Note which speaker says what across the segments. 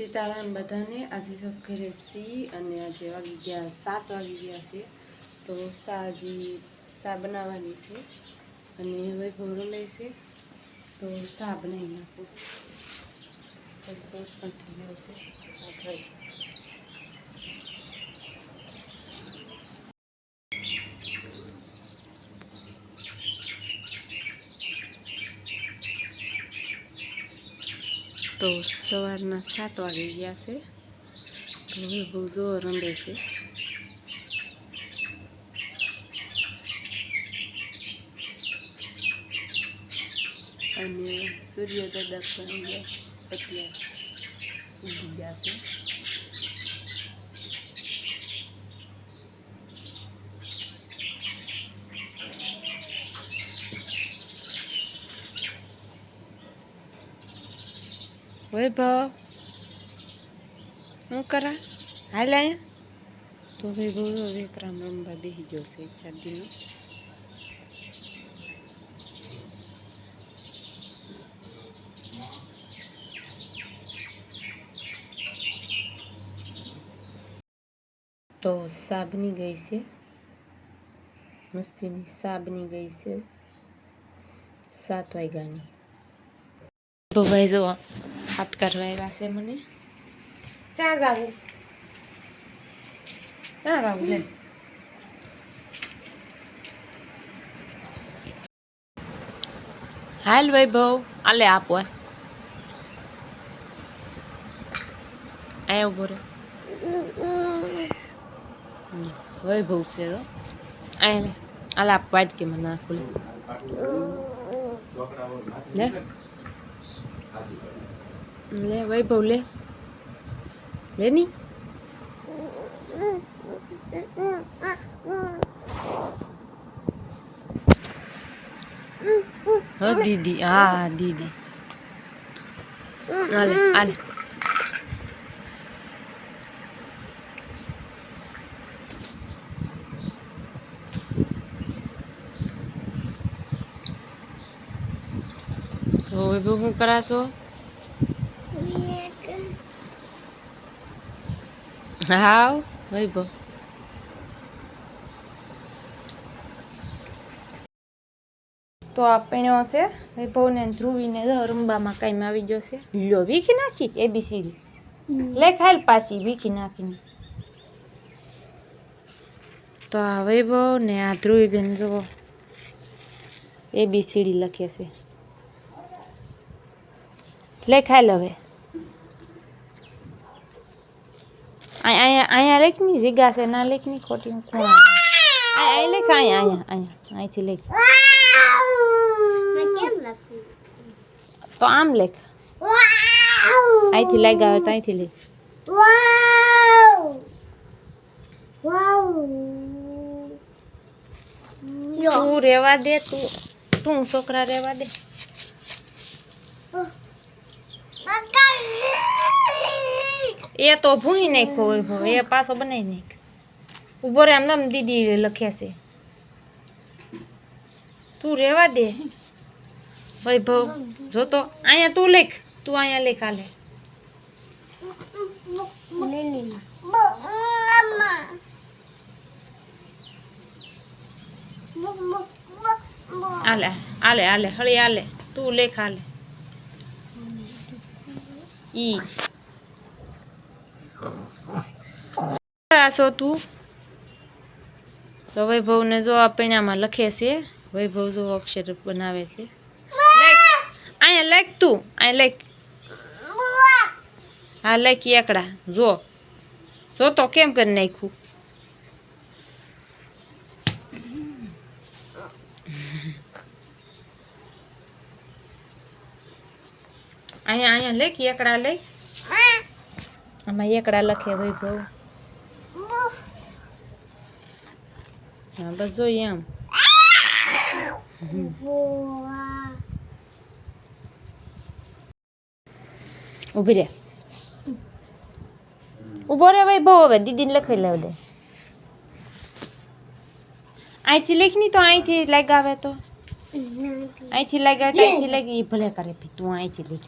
Speaker 1: સીતારામ બધાને આજે સબ ઘરે સી અને આજે વાગી ગયા સાત વાગી ગયા છે. તો હજી સા બનાવવાની છે અને હવે રમે છે. તો શા બનાવી નાખું. થઈ ગયો છે. તો સવારના સાત વાગે ગયા છે. તો હવે બહુ જોર રમે છે. અને સૂર્ય દાદા પણ ગયા અત્યારે ઉગી ગયા છે. વૈભવ હું કરા હાલ અહીંયા તો વૈભવ વિક્રમ રમવા બેસી ગયો છે ચાર દિનો તો સાબની ગઈ છે મસ્તીની સાબની ગઈ છે સાત વાગ્યાની તો ભાઈ જો હાથ કરવા આવ્યા છે મને. ચાર જાવું ચાર જાવું લે. હાલ વૈભવ આલે આપો અહીંયા ઊભો રહ્યો વૈભવ છે તો અહીંયા આલે આપ વાટ કે મને નાખું લે. લે વૈભવ લે. લે ની. હો દીદી. હા દીદી. આલે આલે હવે શું કરાશો હાવ વૈભવ તો આ પીણ્યો છે વૈભવને ને ધ્રુવીને રમવામાં કાંઈ આવી ગયો છે. લો વીખી નાખી એબીસીડી સીડી લેખાયેલ પાછી વીખી નાખીને. તો આ વૈભવ ને આ ધ્રુવીબેન જુઓ એબીસીડી લખે છે. લેખાયેલ હવે. અહીંયા અહીંયા અહીંયા લેખની જગ્યા છે ના લેખની ખોટી હું કોણ અહીં લેખ અહીંયા અહીંયા અહીંયા અહીંથી લેખ તો આમ લેખ અહીંથી લાગ્યા હોય તો અહીંથી લેખ તું રેવા દે તું તું છોકરા રેવા દે એ તો ભૂંઈ ભો, એ પાછો બનાવી નાખ ઊભો રે આમ દીદી લખ્યા છે. તું રેવા દે. વૈભવ જોતો અહીંયા તું લેખ, તું અહીંયા લેખ આલે આલે આલે આલે હળી આલે તું લેખ આલે ઈ. આસો તું? તો વૈભવને જો આ પૈણામાં લખે છે, વૈભવ જો અક્ષર બનાવે છે. અહીંયા લખ તું, અહીંયા લખ. હા, લખ એકડા, જો. જો તો કેમ કરી નાખ્યું? અહીંયા અહીંયા લેખ, એકડા લેખ. આમાં એકડા લખે વૈભવ હા, બસ જોઈએ આમ. ઊભી રે. ઊભો રે વૈભવ હવે, દીદીને લખાઈ લાવ દે. અહીંથી લેખ નહીં તો અહીંથી લગાવે તો. અહીંથી લગાવે અહીંથી લગી ભલે કરે તું અહીંથી લેખ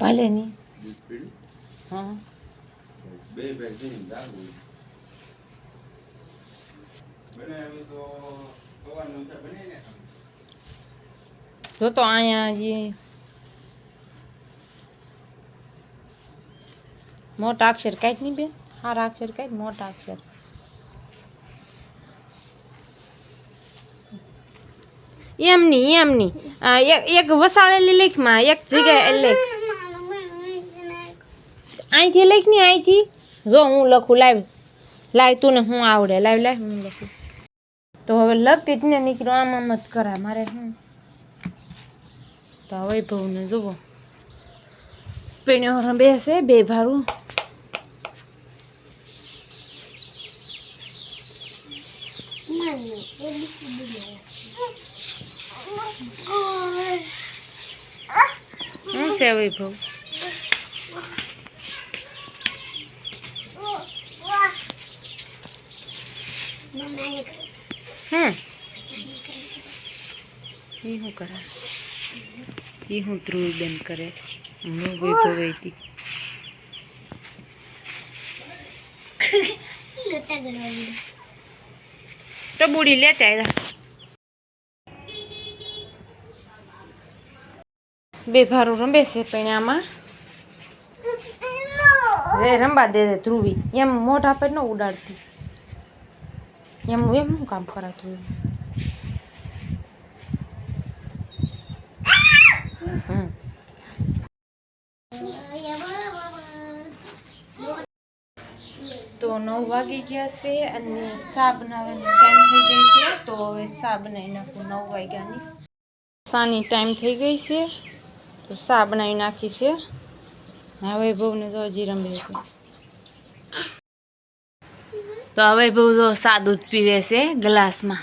Speaker 1: ભલે નહીં
Speaker 2: પીડ્યું
Speaker 1: હા
Speaker 2: બે ભાઈ very બનાવ્યું તો સવારનું તો
Speaker 1: જો તો અહીંયા જે મોટા અક્ષર કાંઈક નહીં બેન સારા અક્ષર કાંઈક મોટા અક્ષર. એમની એમની એક વસાળેલી લેખમાં એક જગ્યાએ લેખ. અહીંથી લઈ ને અહીંથી. જો હું લખું લાવ લાવ તું ને હું આવડે. લાવ લાવ હું લખું. તો હવે લખતી જ ને નીકળો. આમ આમ જ કરાય મારે હું? તો વૈભવને જુઓ. પીણ્યો બેસે બે ભારું. શું છે વૈભવ હમ એ શું કરે? એ હું ધ્રુવ બેન કરે? હું તો બુડી લેતા આવ્યા બે ભારું રમે છે પણ આમાં. રે રમવા દે દે ધ્રુવી. એમ મોઢા પર ન ઉડાડતી. એમ એમ શું કામ કરાતું હમ તો નવ વાગી ગયા છે અને ચા બનાવવાનો ટાઈમ થઈ ગઈ છે, તો હવે ચા બનાવી નાખું નવ વાગ્યાની. ચાની ટાઈમ થઈ ગઈ છે, તો ચા બનાવી નાખી છે. હવે બહુને તો હજી રમે છે. તો હવે બહુ તો સાદું જ પીવે છે ગ્લાસમાં.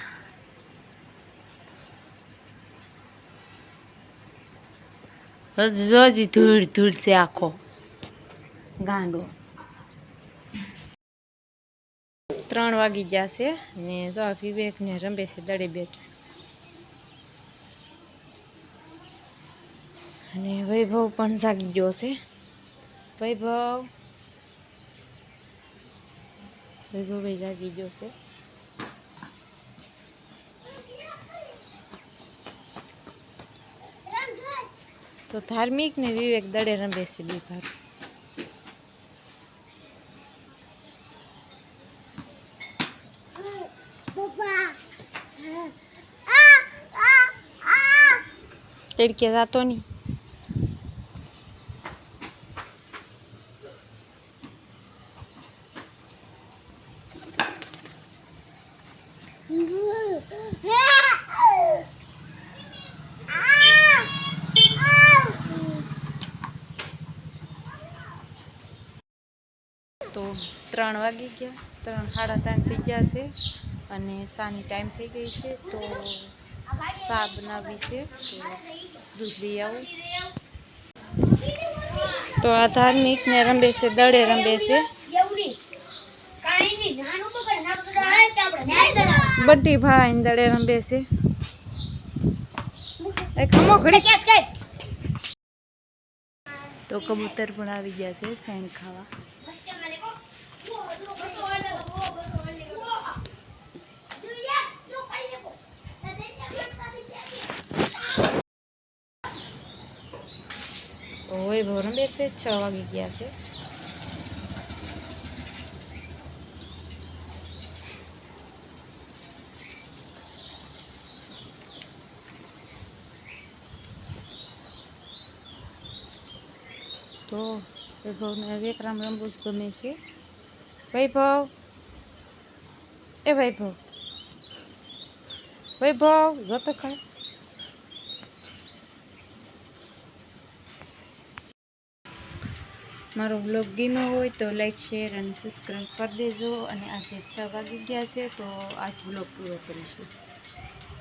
Speaker 1: હજી ધૂળ ધૂળ છે આખો. ગાંડો. ત્રણ વાગી જશે ને જો આ વિવેક ને રમે છે દડે બેઠા. અને વૈભવ પણ જાગી ગયો છે. વૈભવ. વૈભવ જાગી ગયો છે. તો ધાર્મિક ને વિવેક દડે રમે છે બે ભાર તડકે જાતો નહીં. ત્રણ વાગી ગયા. ત્રણ સાડા ત્રણ થઈ ગયા છે અને સાની ટાઈમ થઈ ગઈ છે તો સા બનાવી છે તો દૂધ લઈ આવું. તો આ ધાર્મિક ને રમે છે દડે રમે છે. બધી ભાઈ દડે રમે છે. ખમો ઘડી તો કબૂતર પણ આવી ગયા છે સેણ ખાવા. ઓય ભોરમ બેસે છ વાગી ગયા છે. તો વૈભવને વિક્રમ રમવું જ ગમે છે. વૈભવ! એ વૈભવ! વૈભવ, જતો ખાય મારો બ્લોગ ગમ્યો હોય તો લાઈક શેર અને સબસ્ક્રાઈબ કરી દેજો. અને આજે છ વાગી ગયા છે, તો આજ બ્લોગ પૂરો કરીશું.